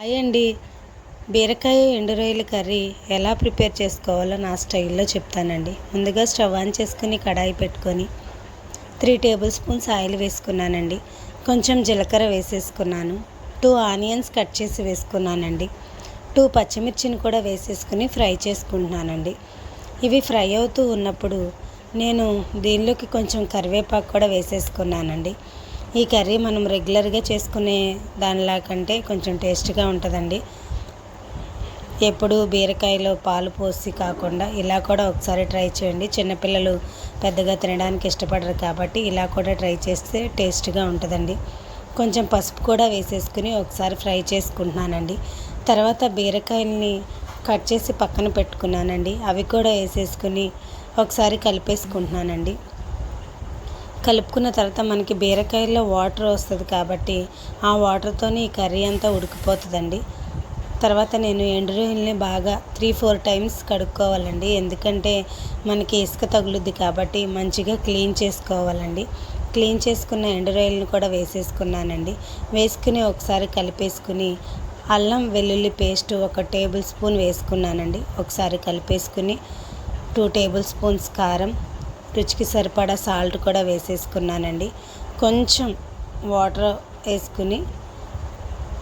Hi అండి. బీరకాయ ఎండు రొయ్యల కర్రీ ఎలా ప్రిపేర్ చేసుకోవాలో నా స్టైల్లో చెప్తానండి. ముందుగా స్టవ్ ఆన్ చేసుకుని కడాయి పెట్టుకొని త్రీ టేబుల్ స్పూన్స్ ఆయిల్ వేసుకున్నానండి. కొంచెం జీలకర్ర వేసేసుకున్నాను. టూ ఆనియన్స్ కట్ చేసి వేసుకున్నానండి. టూ పచ్చిమిర్చిని కూడా వేసేసుకుని ఫ్రై చేసుకుంటున్నానండి. ఇవి ఫ్రై అవుతూ ఉన్నప్పుడు నేను దీనిలోకి కొంచెం కరివేపాకు కూడా వేసేసుకున్నానండి. ఈ కర్రీ మనం రెగ్యులర్గా చేసుకునే దానిలా కంటే కొంచెం టేస్ట్గా ఉంటుందండి. ఎప్పుడు బీరకాయలో పాలు పోసి కాకుండా ఇలా కూడా ఒకసారి ట్రై చేయండి. చిన్నపిల్లలు పెద్దగా తినడానికి ఇష్టపడరు కాబట్టి ఇలా కూడా ట్రై చేస్తే టేస్ట్గా ఉంటుందండి. కొంచెం పసుపు కూడా వేసేసుకుని ఒకసారి ఫ్రై చేసుకుంటున్నానండి. తర్వాత బీరకాయల్ని కట్ చేసి పక్కన పెట్టుకున్నానండి. అవి కూడా వేసేసుకుని ఒకసారి కలిపేసుకుంటున్నానండి. కలుపుకున్న తర్వాత మనకి బీరకాయల్లో వాటర్ వస్తుంది కాబట్టి ఆ వాటర్తోనే ఈ కర్రీ అంతా ఉడికిపోతుందండి. తర్వాత నేను ఎండు బాగా త్రీ ఫోర్ టైమ్స్ కడుక్కోవాలండి. ఎందుకంటే మనకి ఇసుక తగులుద్ది కాబట్టి మంచిగా క్లీన్ చేసుకోవాలండి. క్లీన్ చేసుకున్న ఎండు కూడా వేసేసుకున్నానండి. వేసుకుని ఒకసారి కలిపేసుకుని అల్లం వెల్లుల్లి పేస్ట్ ఒక టేబుల్ స్పూన్ వేసుకున్నానండి. ఒకసారి కలిపేసుకుని టూ టేబుల్ స్పూన్స్ కారం రుచికి సరిపడా సాల్ట్ కూడా వేసేసుకున్నానండి. కొంచెం వాటర్ వేసుకుని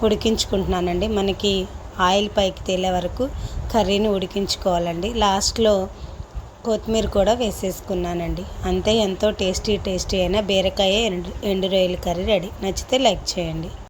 ఉడికించుకుంటున్నానండి. మనకి ఆయిల్ పైకి తేలే వరకు కర్రీని ఉడికించుకోవాలండి. లాస్ట్లో కొత్తిమీర కూడా వేసేసుకున్నానండి. అంతే ఎంతో టేస్టీ టేస్టీ అయిన బీరకాయ ఎండు ఎండు రొయ్యల కర్రీ రెడీ. నచ్చితే లైక్ చేయండి.